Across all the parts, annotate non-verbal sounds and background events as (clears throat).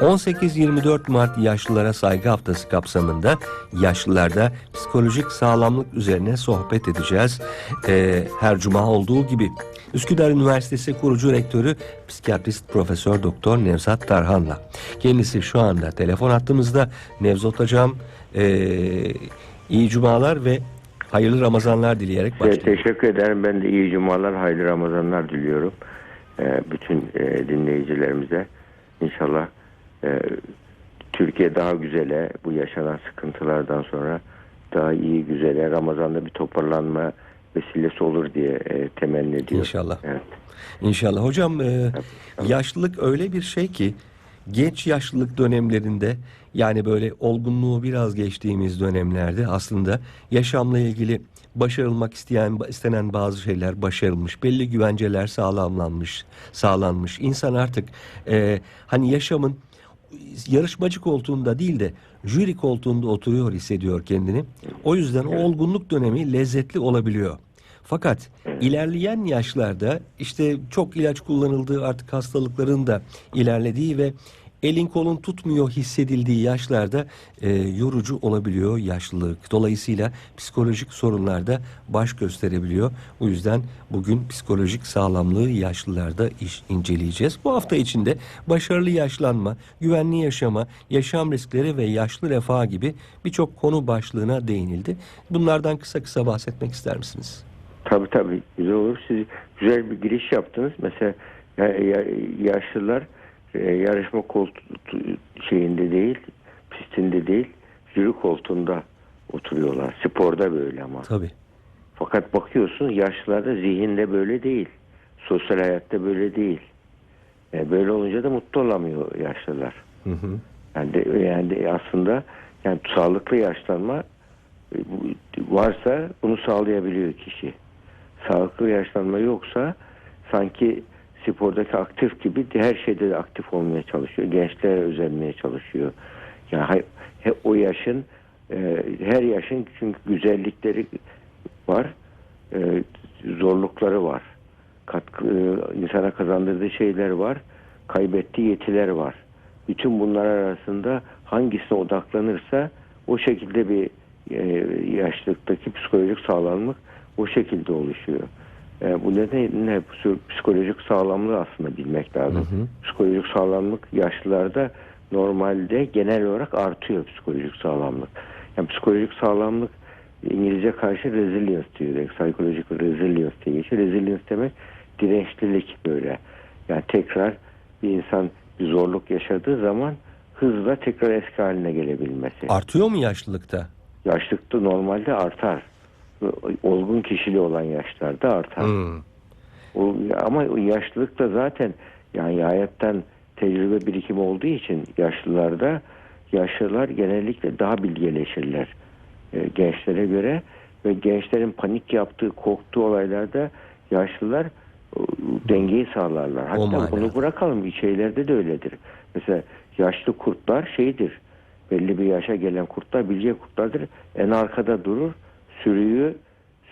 18-24 Mart Yaşlılara Saygı Haftası kapsamında yaşlılarda psikolojik sağlamlık üzerine sohbet edeceğiz. Ee, her cuma olduğu gibi. Üsküdar Üniversitesi kurucu rektörü psikiyatrist Profesör Doktor Nevzat Tarhan'la. Kendisi şu anda telefon hattımızda. Nevzat Hocam ee, iyi cumalar ve hayırlı Ramazanlar dileyerek başlayalım. teşekkür ederim. Ben de iyi cumalar, hayırlı Ramazanlar diliyorum. Ee, bütün e, dinleyicilerimize. İnşallah e, Türkiye daha güzele, bu yaşanan sıkıntılardan sonra daha iyi güzele, Ramazan'da bir toparlanma vesilesi olur diye e, temenni ediyorum. İnşallah. Evet. İnşallah. Hocam e, yaşlılık öyle bir şey ki genç yaşlılık dönemlerinde yani böyle olgunluğu biraz geçtiğimiz dönemlerde aslında yaşamla ilgili başarılmak isteyen istenen bazı şeyler başarılmış. Belli güvenceler sağlamlanmış, sağlanmış. İnsan artık e, hani yaşamın yarışmacı koltuğunda değil de jüri koltuğunda oturuyor hissediyor kendini. O yüzden o olgunluk dönemi lezzetli olabiliyor. Fakat ilerleyen yaşlarda işte çok ilaç kullanıldığı artık hastalıkların da ilerlediği ve elin kolun tutmuyor hissedildiği yaşlarda e, yorucu olabiliyor yaşlılık. Dolayısıyla psikolojik sorunlar da baş gösterebiliyor. O yüzden bugün psikolojik sağlamlığı yaşlılarda iş inceleyeceğiz. Bu hafta içinde başarılı yaşlanma, güvenli yaşama, yaşam riskleri ve yaşlı refah gibi birçok konu başlığına değinildi. Bunlardan kısa kısa bahsetmek ister misiniz? Tabii tabii güzel olur. Siz güzel bir giriş yaptınız. Mesela ya- ya- yaşlılar e, yarışma koltuğu şeyinde değil, pistinde değil, jüri koltuğunda oturuyorlar. Sporda böyle ama. Tabii. Fakat bakıyorsun yaşlılarda zihinde böyle değil. Sosyal hayatta böyle değil. E, böyle olunca da mutlu olamıyor yaşlılar. Hı hı. Yani, de, yani de aslında yani sağlıklı yaşlanma e, varsa bunu sağlayabiliyor kişi. Sağlıklı yaşlanma yoksa sanki spordaki aktif gibi her şeyde de aktif olmaya çalışıyor. Gençlere özenmeye çalışıyor. Yani hay- he- o yaşın e, her yaşın çünkü güzellikleri var, e, zorlukları var. Katkı, e, insana kazandırdığı şeyler var, kaybettiği yetiler var. Bütün bunlar arasında hangisine odaklanırsa o şekilde bir yaşlılıktaki psikolojik sağlamlık o şekilde oluşuyor. E, bu nedenle psi- psikolojik sağlamlığı aslında bilmek lazım. Hı hı. Psikolojik sağlamlık yaşlılarda normalde genel olarak artıyor psikolojik sağlamlık. Yani psikolojik sağlamlık İngilizce karşı resilience diyor. Psychological resilience diye geçiyor. Resilience demek dirençlilik böyle. Yani tekrar bir insan bir zorluk yaşadığı zaman hızla tekrar eski haline gelebilmesi. Artıyor mu yaşlılıkta? Yaşlıkta normalde artar. Olgun kişiliği olan yaşlarda artar. Hmm. O, ama o yaşlılık da zaten yani hayattan tecrübe birikimi olduğu için yaşlılarda yaşlılar genellikle daha bilgeleşirler e, gençlere göre ve gençlerin panik yaptığı, korktuğu olaylarda yaşlılar o, dengeyi sağlarlar. Hatta bunu bırakalım şeylerde de öyledir. Mesela yaşlı kurtlar şeydir. Belli bir yaşa gelen kurtlar bilge kurtlardır. En arkada durur. Sürüyü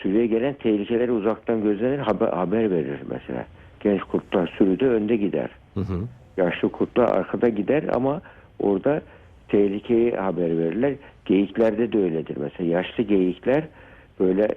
sürüye gelen tehlikeleri uzaktan gözlenir haber, haber verir mesela. Genç kurtlar sürüde önde gider. Hı hı. Yaşlı kurtlar arkada gider ama orada tehlikeyi haber verirler. Geyiklerde de öyledir. Mesela yaşlı geyikler böyle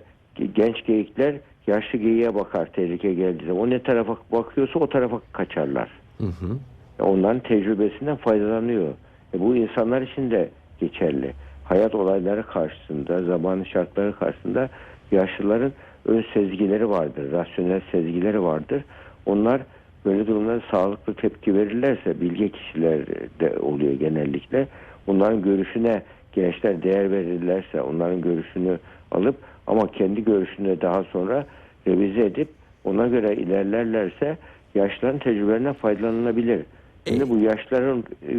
genç geyikler yaşlı geyiğe bakar tehlike geldiği zaman. O ne tarafa bakıyorsa o tarafa kaçarlar. Hı hı. Onların tecrübesinden faydalanıyor. E bu insanlar için de geçerli. Hayat olayları karşısında, zamanın şartları karşısında yaşlıların ön sezgileri vardır, rasyonel sezgileri vardır. Onlar böyle durumlarda sağlıklı tepki verirlerse, bilge kişiler de oluyor genellikle. Onların görüşüne gençler değer verirlerse, onların görüşünü alıp ama kendi görüşünü daha sonra revize edip ona göre ilerlerlerse yaşlıların tecrübelerinden faydalanılabilir. Şimdi bu yaşların e,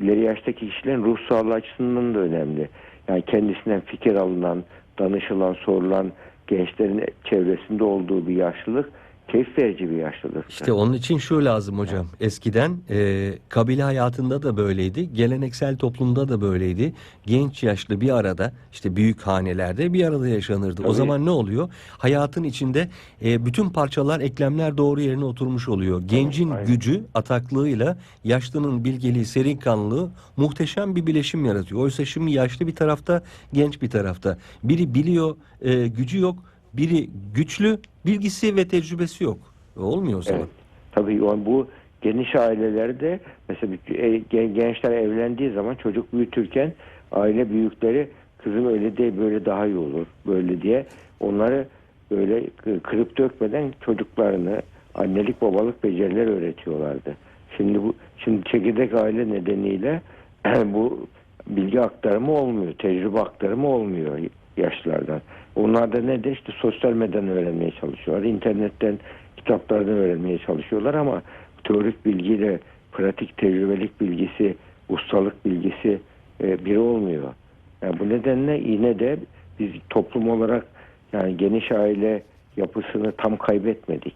ileri yaştaki kişilerin ruh sağlığı açısından da önemli. Yani kendisinden fikir alınan, danışılan, sorulan gençlerin çevresinde olduğu bir yaşlılık keyif verici bir yaşlılık. İşte onun için şu lazım hocam. Eskiden e, kabile hayatında da böyleydi. Geleneksel toplumda da böyleydi. Genç yaşlı bir arada işte büyük hanelerde bir arada yaşanırdı. O Tabii. zaman ne oluyor? Hayatın içinde e, bütün parçalar, eklemler doğru yerine oturmuş oluyor. Gencin aynen. gücü, ataklığıyla yaşlının bilgeliği, serin kanlılığı muhteşem bir bileşim yaratıyor. Oysa şimdi yaşlı bir tarafta, genç bir tarafta. Biri biliyor, e, gücü yok. Biri güçlü, bilgisi ve tecrübesi yok. Olmuyor o zaman. Evet. Tabii yani bu geniş ailelerde mesela e, gen- gençler evlendiği zaman çocuk büyütürken aile büyükleri kızım öyle değil böyle daha iyi olur böyle diye onları böyle kı- kırıp dökmeden çocuklarını annelik babalık beceriler öğretiyorlardı. Şimdi bu şimdi çekirdek aile nedeniyle (clears throat) bu bilgi aktarımı olmuyor, tecrübe aktarımı olmuyor yaşlılardan. Onlar da nedir? İşte sosyal medyadan öğrenmeye çalışıyorlar. internetten, kitaplardan öğrenmeye çalışıyorlar ama teorik bilgiyle pratik tecrübelik bilgisi, ustalık bilgisi e, biri olmuyor. Yani bu nedenle yine de biz toplum olarak yani geniş aile yapısını tam kaybetmedik.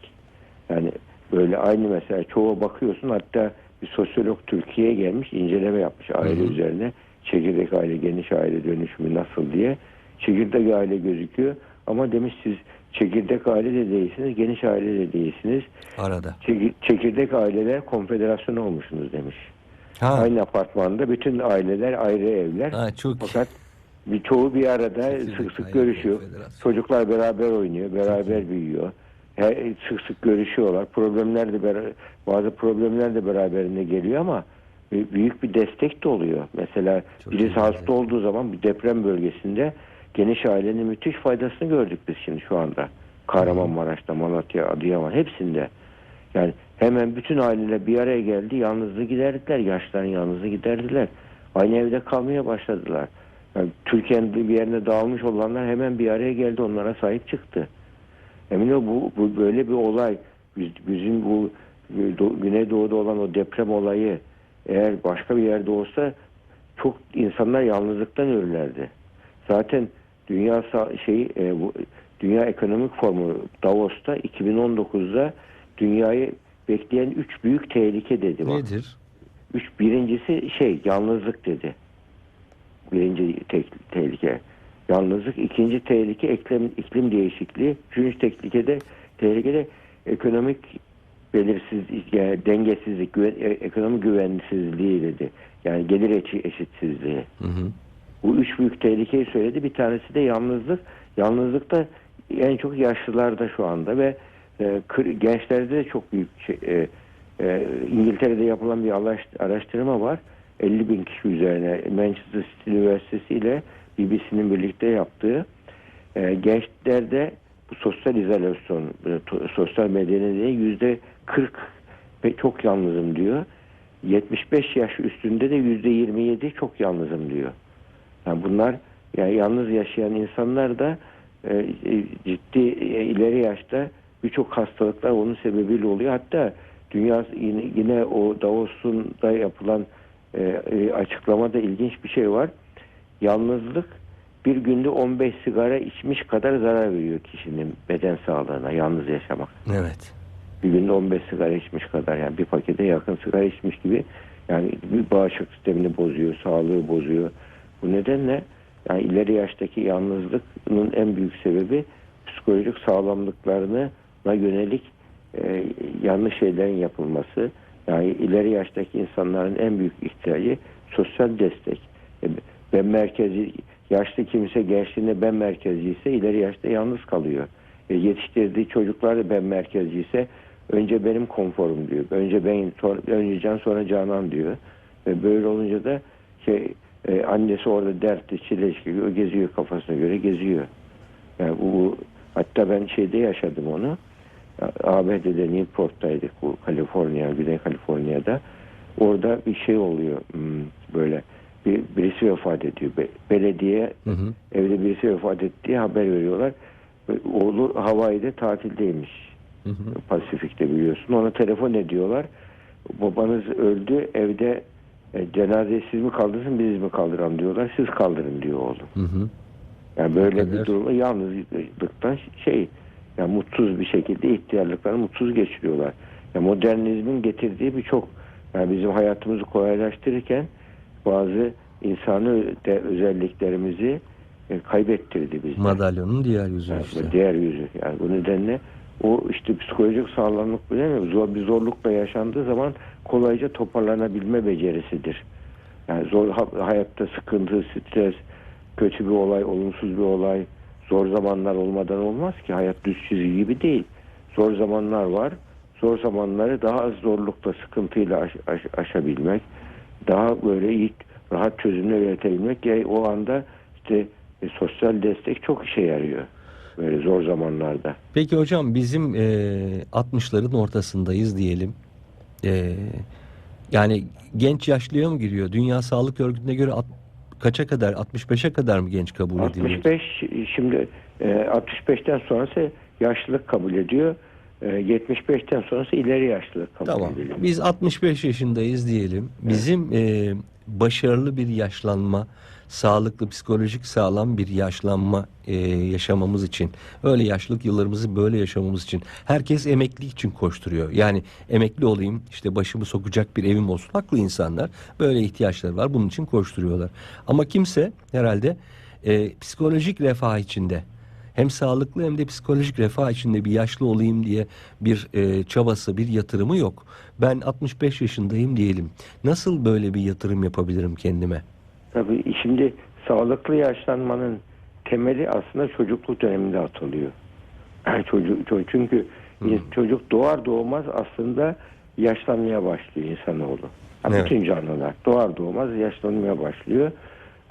Yani böyle aynı mesela çoğu bakıyorsun hatta bir sosyolog Türkiye'ye gelmiş inceleme yapmış aile Hı hı. üzerine. Çekirdek aile, geniş aile dönüşümü nasıl diye. Çekirdek aile gözüküyor ama demiş siz çekirdek aile de değilsiniz, geniş aile de değilsiniz. Arada. Çeki- Çekirdek aileler konfederasyonu olmuşsunuz demiş. Ha, Aynı apartmanda bütün aileler ayrı evler. ha çok Fakat bir çoğu bir arada Çekirdek sık sık görüşüyor. Çocuklar beraber oynuyor, beraber büyüyor. Her, sık sık görüşüyorlar. Problemler de bazı problemler de beraberinde geliyor ama büyük- bir destek de oluyor. Mesela Çok birisi hasta olduğu zaman bir deprem bölgesinde geniş ailenin müthiş faydasını gördük biz şimdi şu anda. Kahramanmaraş'ta, Malatya, Adıyaman hepsinde. Yani hemen bütün aileler bir araya geldi. Yalnızlığı giderdiler. Yaşların yalnızlığı giderdiler. Aynı evde kalmaya başladılar. Yani Türkiye'nin bir yerine dağılmış olanlar hemen bir araya geldi. Onlara sahip çıktı. Emin ol bu, bu böyle bir olay. Biz- Bizim bu e, Do- Güneydoğu'da olan o deprem olayı eğer başka bir yerde olsa çok insanlar yalnızlıktan ölürlerdi. Zaten dünya şey e, bu Dünya Ekonomik Forumu Davos'ta 2019'da dünyayı bekleyen üç büyük tehlike dedi. Bak. nedir? Üç, birincisi şey yalnızlık dedi. Birinci tek, tehlike yalnızlık. ikinci tehlike iklim, iklim değişikliği. Üçüncü tehlikede tehlikede ekonomik belirsizlik, yani dengesizlik, güven, e- ekonomi güvensizliği dedi. Yani gelir eşi- eşitsizliği. Hı hı. Bu üç büyük tehlikeyi söyledi. Bir tanesi de yalnızlık. Yalnızlık da en çok yaşlılarda şu anda ve e, kır- gençlerde de çok büyük şey, e, e, İngiltere'de yapılan bir araş- araştırma var. 50 bin kişi üzerine Manchester City Üniversitesi ile BBC'nin birlikte yaptığı e, gençlerde bu sosyal izolasyon, e, sosyal medya nedeniyle yüzde 40 ve çok yalnızım diyor. 75 yaş üstünde de yüzde 27 çok yalnızım diyor. Yani bunlar yani yalnız yaşayan insanlar da e, e, ciddi e, ileri yaşta birçok hastalıklar onun sebebiyle oluyor. Hatta dünya yine, yine o Davos'un yapılan e, e, açıklamada ilginç bir şey var. Yalnızlık bir günde 15 sigara içmiş kadar zarar veriyor kişinin beden sağlığına yalnız yaşamak. Evet. Bir günde 15 sigara içmiş kadar yani bir pakete yakın sigara içmiş gibi yani bir bağışıklık sistemini bozuyor, sağlığı bozuyor. Bu nedenle yani ileri yaştaki yalnızlığın en büyük sebebi psikolojik sağlamlıklarına yönelik e, yanlış şeylerin yapılması. Yani ileri yaştaki insanların en büyük ihtiyacı sosyal destek. E, ben merkezi yaşlı kimse gençliğinde ben merkezi ise ileri yaşta yalnız kalıyor. E, yetiştirdiği çocuklar da ben merkezi ise önce benim konforum diyor. Önce ben önce can sonra canan diyor. Ve böyle olunca da şey e, annesi orada dertli çileşki o geziyor kafasına göre geziyor. Yani bu, hatta ben şeyde yaşadım onu. ABD'de Newport'taydık bu Kaliforniya, Güney Kaliforniya'da. Orada bir şey oluyor hmm, böyle bir, birisi vefat ediyor. Be- belediye Hı hı. evde birisi vefat ettiği haber veriyorlar. Ve Oğlu Hawaii'de tatildeymiş. Hı hı. Pasifik'te biliyorsun. Ona telefon ediyorlar. Babanız öldü evde e, cenazeyi siz mi kaldırsın biz mi kaldıralım diyorlar. Siz kaldırın diyor oğlum. Hı hı. Yani böyle kadar. bir durumda yalnızlıktan şey yani mutsuz bir şekilde ihtiyarlıklarını mutsuz geçiriyorlar. Yani modernizmin getirdiği birçok yani bizim hayatımızı kolaylaştırırken bazı insani de özelliklerimizi e, kaybettirdi bizde. Madalyonun diğer yüzü Yani işte. Diğer yüzü. Yani bu nedenle o işte psikolojik sağlamlık bilemiyorum. Zor bir zorlukla yaşandığı zaman kolayca toparlanabilme becerisidir. Yani zor ha- hayatta sıkıntı, stres, kötü bir olay, olumsuz bir olay, zor zamanlar olmadan olmaz ki. Hayat düz çizgi gibi değil. Zor zamanlar var. Zor zamanları daha az zorlukla, sıkıntıyla aş- aş- aşabilmek, daha böyle iyi, rahat çözümler üretebilmek ya o anda işte e, sosyal destek çok işe yarıyor. Böyle zor zamanlarda. Peki hocam bizim e, 60'ların ortasındayız diyelim. E, yani genç yaşlıya mı giriyor? Dünya Sağlık Örgütü'ne göre at- kaça kadar? 65'e kadar mı genç kabul ediliyor? 65 şimdi e, 65'ten sonrası yaşlılık kabul ediyor. E, 75'ten sonrası ileri yaşlılık kabul Tamam. ediliyor. Biz 65 yaşındayız diyelim. Bizim e, başarılı bir yaşlanma, sağlıklı, psikolojik sağlam bir yaşlanma e, yaşamamız için, öyle yaşlılık yıllarımızı böyle yaşamamız için herkes emekli için koşturuyor. Yani emekli olayım, işte başımı sokacak bir evim olsun. Haklı insanlar. Böyle ihtiyaçları var. Bunun için koşturuyorlar. Ama kimse herhalde e, psikolojik refah içinde hem sağlıklı hem de psikolojik refah içinde bir yaşlı olayım diye bir e, çabası, bir yatırımı yok. Ben 65 yaşındayım diyelim. Nasıl böyle bir yatırım yapabilirim kendime? Tabii şimdi sağlıklı yaşlanmanın temeli aslında çocukluk döneminde atılıyor. (clears throat) Çocuk, çocuk çünkü çocuk doğar doğmaz aslında yaşlanmaya başlıyor insanoğlu. Ha, Evet. Bütün canlılar doğar doğmaz yaşlanmaya başlıyor.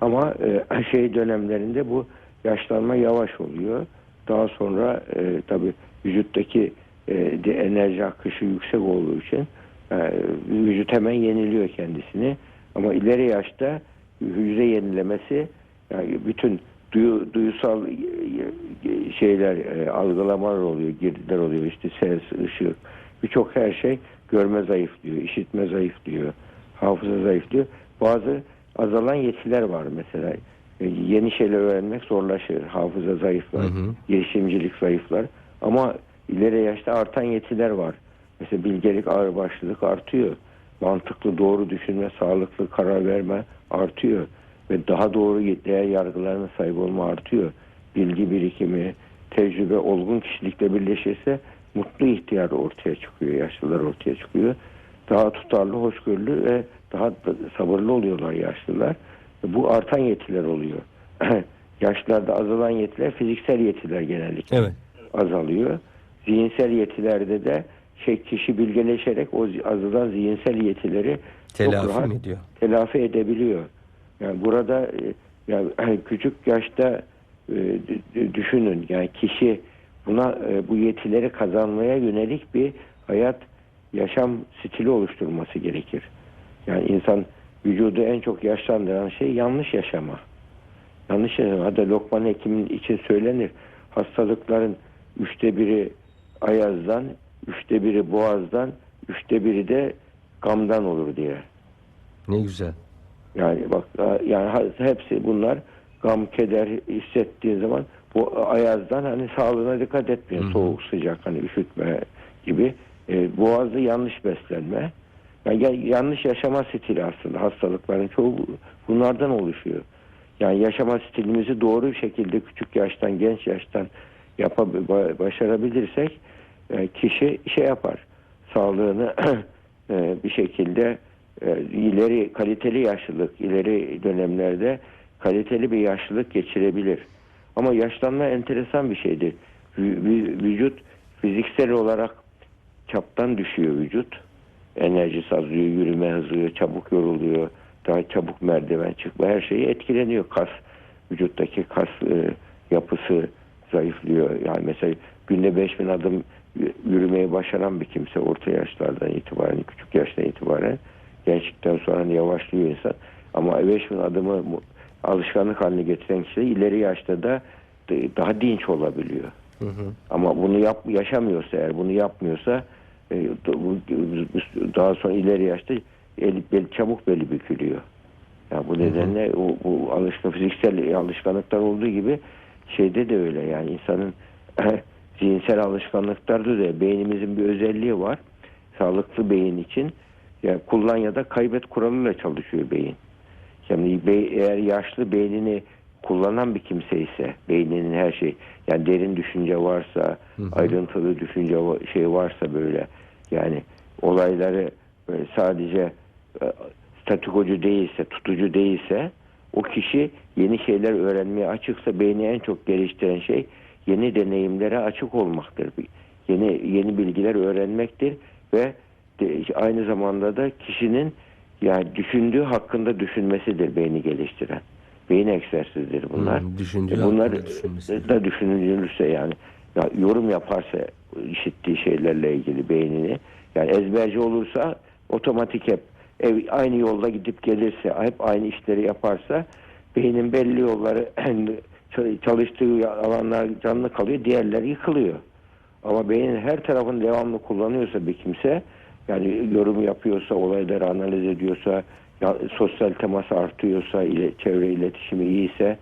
Ama e, (clears throat) şey dönemlerinde bu yaşlanma yavaş oluyor. Daha sonra e, tabii vücuttaki e, de enerji akışı yüksek olduğu için e, vücut hemen yeniliyor kendisini. Ama ileri yaşta hücre yenilemesi yani bütün duyu, duyusal e, e, şeyler e, algılamalar oluyor, girdiler oluyor işte ses, ışık birçok her şey görme zayıflıyor, işitme zayıflıyor, hafıza zayıflıyor. Bazı azalan yetiler var mesela. E, yeni şeyler öğrenmek zorlaşır. Hafıza zayıflar, Hı hı. girişimcilik zayıflar. Ama ileri yaşta artan yetiler var. Mesela bilgelik, ağırbaşlılık artıyor. Mantıklı, doğru düşünme, sağlıklı karar verme artıyor. Ve daha doğru değer yargılarına sahip olma artıyor. Bilgi birikimi, tecrübe, olgun kişilikle birleşirse mutlu ihtiyar ortaya çıkıyor, yaşlılar ortaya çıkıyor. Daha tutarlı, hoşgörülü ve daha da sabırlı oluyorlar yaşlılar. Bu artan yetiler oluyor. (clears throat) Yaşlarda azalan yetiler fiziksel yetiler genellikle Evet. azalıyor. Zihinsel yetilerde de şey kişi bilgeleşerek o azalan zihinsel yetileri çok Telafi rahat mi ediyor? telafi edebiliyor. Yani burada e, yani (clears throat) küçük yaşta e, düşünün yani kişi buna e, bu yetileri kazanmaya yönelik bir hayat yaşam stili oluşturması gerekir. Yani insan vücudu en çok yaşlandıran şey yanlış yaşama. Yanlış yaşama. Hatta Lokman Hekim'in için söylenir. Hastalıkların üçte biri ayazdan, üçte biri boğazdan, üçte biri de gamdan olur diye. Ne güzel. Yani bak yani ha- hepsi bunlar gam, keder hissettiğin zaman bu ayazdan hani sağlığına dikkat etmiyor. Hı hı. Soğuk, sıcak hani üşütme gibi. E, boğazda yanlış beslenme. Yani ya- yanlış yaşama stili aslında hastalıkların çoğu bunlardan oluşuyor. Yani yaşama stilimizi doğru bir şekilde küçük yaştan, genç yaştan yapab ba- başarabilirsek e, kişi şey yapar. Sağlığını (clears throat) e, bir şekilde e, ileri kaliteli yaşlılık, ileri dönemlerde kaliteli bir yaşlılık geçirebilir. Ama yaşlanma enteresan bir şeydir. Vü- vü- Vücut fiziksel olarak çaptan düşüyor vücut. Enerjisi azalıyor, yürüme hızı, çabuk yoruluyor, daha çabuk merdiven çıkma her şeyi etkileniyor. Kas, vücuttaki kas e, yapısı zayıflıyor. Yani mesela günde 5000 adım y- yürümeyi başaran bir kimse orta yaşlardan itibaren, küçük yaştan itibaren gençlikten sonra hani yavaşlıyor insan. Ama 5000 adımı alışkanlık haline getiren kişi ileri yaşta da daha dinç olabiliyor. Hı hı. Ama bunu yap, yaşamıyorsa eğer bunu yapmıyorsa e, daha sonra ileri yaşta eli, bel, çabuk beli bükülüyor. Yani bu nedenle o, bu alışkan fiziksel alışkanlıklar olduğu gibi şeyde de öyle yani insanın (clears throat) zihinsel alışkanlıklarda da beynimizin bir özelliği var. Sağlıklı beyin için yani kullan ya da kaybet kuralıyla çalışıyor beyin. Yani be- eğer yaşlı beynini kullanan bir kimse ise beyninin her şey yani derin düşünce varsa ayrıntılı düşünce şey varsa böyle yani olayları böyle sadece e, statikocu değilse tutucu değilse o kişi yeni şeyler öğrenmeye açıksa beyni en çok geliştiren şey yeni deneyimlere açık olmaktır. Yeni yeni bilgiler öğrenmektir ve de- aynı zamanda da kişinin yani düşündüğü hakkında düşünmesidir beyni geliştiren. Beyin egzersizleri bunlar. Hmm, düşündüğü E bunlar da düşünülürse yani ya yorum yaparsa işittiği şeylerle ilgili beynini yani ezberci olursa otomatik hep ev, aynı yolda gidip gelirse hep aynı işleri yaparsa beynin belli yolları (clears throat) çalıştığı alanlar canlı kalıyor diğerleri yıkılıyor. Ama beynin her tarafını devamlı kullanıyorsa bir kimse yani yorum yapıyorsa, olayları analiz ediyorsa, ya, sosyal teması artıyorsa, ile, çevre iletişimi iyiyse,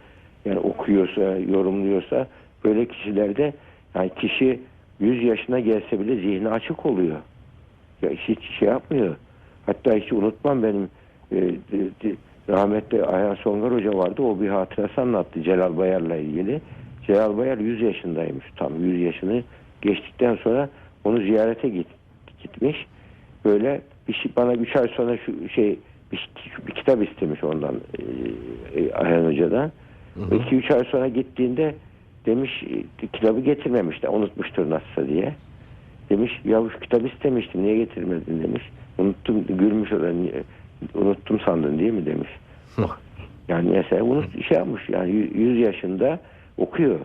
yani okuyorsa, yorumluyorsa böyle kişilerde yani kişi 100 yaşına gelse bile zihni açık oluyor. Ya hiç şey yapmıyor. Hatta hiç unutmam benim e, rahmetli Ayhan Songar Hoca vardı. O bir hatırası anlattı Celal Bayar'la ilgili. Celal Bayar 100 yaşındaymış tam 100 yaşını geçtikten sonra onu ziyarete git, gitmiş. Böyle bir şey, bana 3 ay sonra şu şey bir, bir kitap istemiş ondan e, e, Ayhan Hoca'dan. 2-3 ay sonra gittiğinde demiş e, kitabı getirmemişler unutmuştur nasılsa diye. Demiş ya bu kitabı istemiştim niye getirmedin demiş. Unuttum gülmüş o da "Niye- unuttum sandın değil mi demiş. Yani mesela unut şey yapmış yani 100 yaşında okuyor.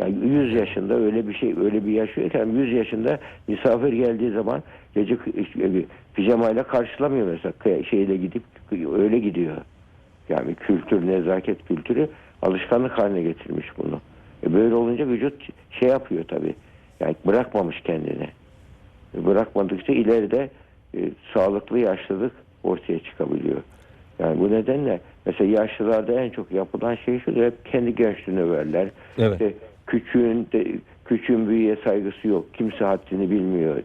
Yani 100 yaşında öyle bir şey öyle bir yaşıyorken 100 yaşında misafir geldiği zaman gece kı- pijamayla karşılamıyor mesela şeyle gidip öyle gidiyor. Yani kültür, nezaket kültürü alışkanlık haline getirmiş bunu. E böyle olunca vücut şey yapıyor tabii. Yani bırakmamış kendini. E bırakmadıkça ileride e, sağlıklı yaşlılık ortaya çıkabiliyor. Yani bu nedenle mesela yaşlılarda en çok yapılan şey şu hep kendi gençliğini överler. Evet. İşte küçüğün de, küçüğün büyüğe saygısı yok. Kimse haddini bilmiyor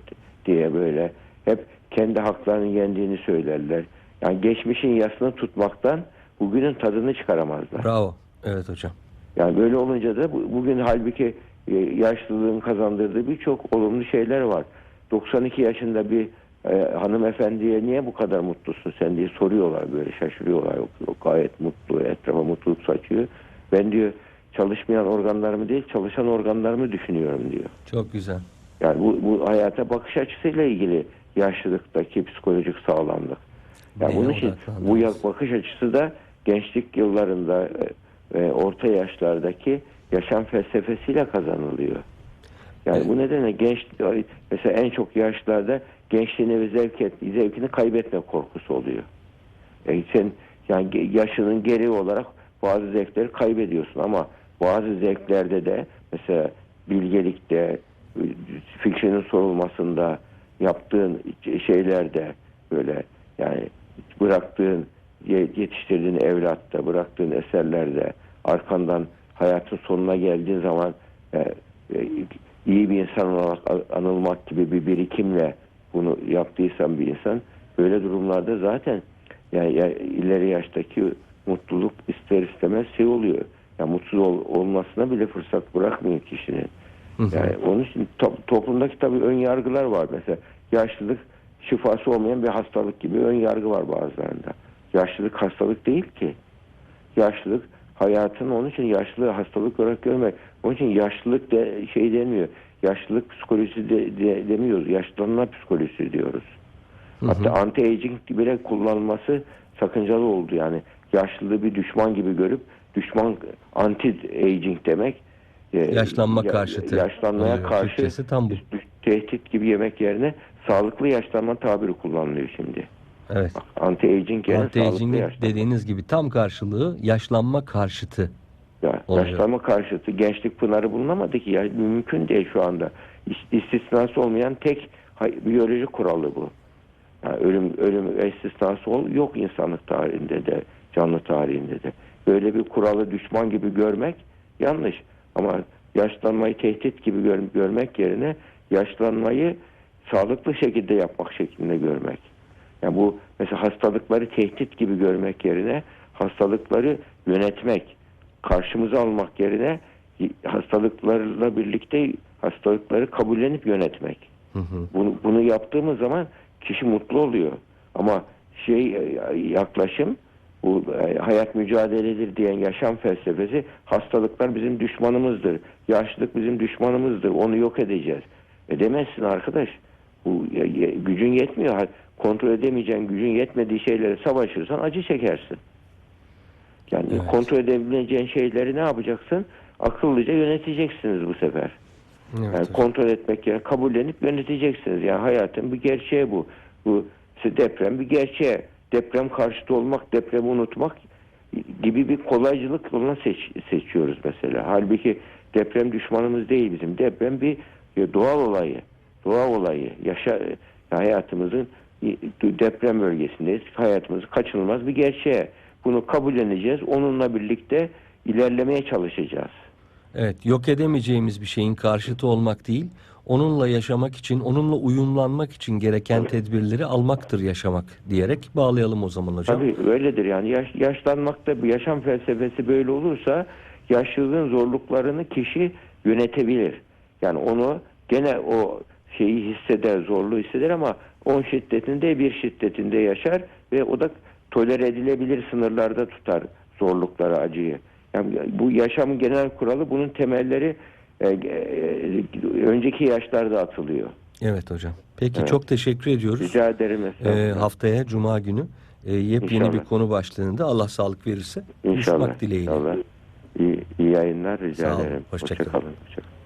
diye böyle hep kendi haklarını yendiğini söylerler. Yani geçmişin yasını tutmaktan bugünün tadını çıkaramazlar. Bravo. Evet hocam. Yani böyle olunca da bu- bugün halbuki e, yaşlılığın kazandırdığı birçok olumlu şeyler var. 92 yaşında bir e, hanımefendiye niye bu kadar mutlusun sen diye soruyorlar böyle şaşırıyorlar. Yok, yok, gayet mutlu etrafa mutluluk saçıyor. Ben diyor çalışmayan organlarımı değil çalışan organlarımı düşünüyorum diyor. Çok güzel. Yani bu, bu hayata bakış açısıyla ilgili yaşlılıktaki psikolojik sağlamlık. Yani Neye bunun için bu bakış açısı da gençlik yıllarında e, e, orta yaşlardaki yaşam felsefesiyle kazanılıyor. Yani bu nedenle genç mesela en çok yaşlarda gençliğini ve zevk et, zevkini kaybetme korkusu oluyor. Yani sen yani yaşının gereği olarak bazı zevkleri kaybediyorsun ama bazı zevklerde de mesela bilgelikte, e, fikrinin sorulmasında, yaptığın şeylerde böyle yani bıraktığın ye- yetiştirdiğin evlatta, bıraktığın eserlerde arkandan hayatın sonuna geldiğin zaman e, e, iyi bir insan olarak anılmak gibi bir birikimle bunu yaptıysan bir insan böyle durumlarda zaten yani ya, ileri yaştaki mutluluk ister istemez şey oluyor. Yani mutsuz ol- olmasına bile fırsat bırakmıyor kişinin. Yani onun için to- toplumdaki tabii ön yargılar var mesela. Yaşlılık şifası olmayan bir hastalık gibi ön yargı var bazılarında. Yaşlılık hastalık değil ki. Yaşlılık hayatın onun için yaşlılığı hastalık olarak görmek. Onun için yaşlılık de şey demiyor. Yaşlılık psikolojisi de, de- demiyoruz. Yaşlanma psikolojisi diyoruz. Hatta anti-aging bile kullanılması sakıncalı oldu yani. Yaşlılığı bir düşman gibi görüp düşman anti-aging demek. e, Yaşlanma ya- karşıtı Yaşlanmaya oluyor. karşı tam bu. tehdit gibi yemek yerine sağlıklı yaşlanma tabiri kullanılıyor şimdi. Evet. Anti-aging Anti-aging'in yaşlanma. dediğiniz gibi tam karşılığı yaşlanma karşıtı. Ya, Oluyor. yaşlanma karşıtı gençlik pınarı bulunamadı ki. Ya, mümkün değil şu anda. İs- İstisnası olmayan tek biyoloji kuralı bu. Yani ölüm ölüm istisnası ol, yok insanlık tarihinde de canlı tarihinde de. Böyle bir kuralı düşman gibi görmek yanlış. Ama yaşlanmayı tehdit gibi gör- görmek yerine yaşlanmayı sağlıklı şekilde yapmak şeklinde görmek. Yani bu mesela hastalıkları tehdit gibi görmek yerine hastalıkları yönetmek, karşımıza almak yerine hastalıklarla birlikte hastalıkları kabullenip yönetmek. Hı hı. Bunu, bunu yaptığımız zaman kişi mutlu oluyor. Ama şey e, yaklaşım bu e, hayat mücadeledir diyen yaşam felsefesi hastalıklar bizim düşmanımızdır. Yaşlılık bizim düşmanımızdır. Onu yok edeceğiz. Edemezsin arkadaş. Bu gücün yetmiyor. Kontrol edemeyeceğin gücün yetmediği şeylere savaşırsan acı çekersin. Yani Evet. kontrol edebileceğin şeyleri ne yapacaksın? Akıllıca yöneteceksiniz bu sefer. Evet, Yani hocam. kontrol etmek yerine kabullenip yöneteceksiniz. Yani hayatın bir gerçeği bu. Bu deprem bir gerçeği. Deprem karşıtı olmak, depremi unutmak gibi bir kolaycılık yolunu seç- seçiyoruz mesela. Halbuki deprem düşmanımız değil bizim. Deprem bir doğal olayı. Doğa olayı. Yaşa, hayatımızın deprem bölgesindeyiz. Hayatımız kaçınılmaz bir gerçeği. Bunu kabulleneceğiz. Onunla birlikte ilerlemeye çalışacağız. Evet, yok edemeyeceğimiz bir şeyin karşıtı olmak değil, onunla yaşamak için, onunla uyumlanmak için gereken tedbirleri almaktır yaşamak diyerek bağlayalım o zaman hocam. Tabii öyledir yani yaş, yaşlanmakta bu yaşam felsefesi böyle olursa yaşlılığın zorluklarını kişi yönetebilir. Yani onu gene o şeyi hisseder, zorluğu hisseder ama on şiddetinde bir şiddetinde yaşar ve o da tolere edilebilir sınırlarda tutar zorlukları, acıyı. Yani bu yaşamın genel kuralı bunun temelleri e, e, önceki yaşlarda atılıyor. Evet hocam. Peki Evet. çok teşekkür ediyoruz. Rica ederim. Ee, estağfurullah. haftaya Cuma günü e, yepyeni İnşallah. bir konu başlığında Allah sağlık verirse İnşallah. dileğiyle. İnşallah. İyi, iyi yayınlar rica Sağ olun, ederim. hoşça kalın. kalın. Hoşça kalın.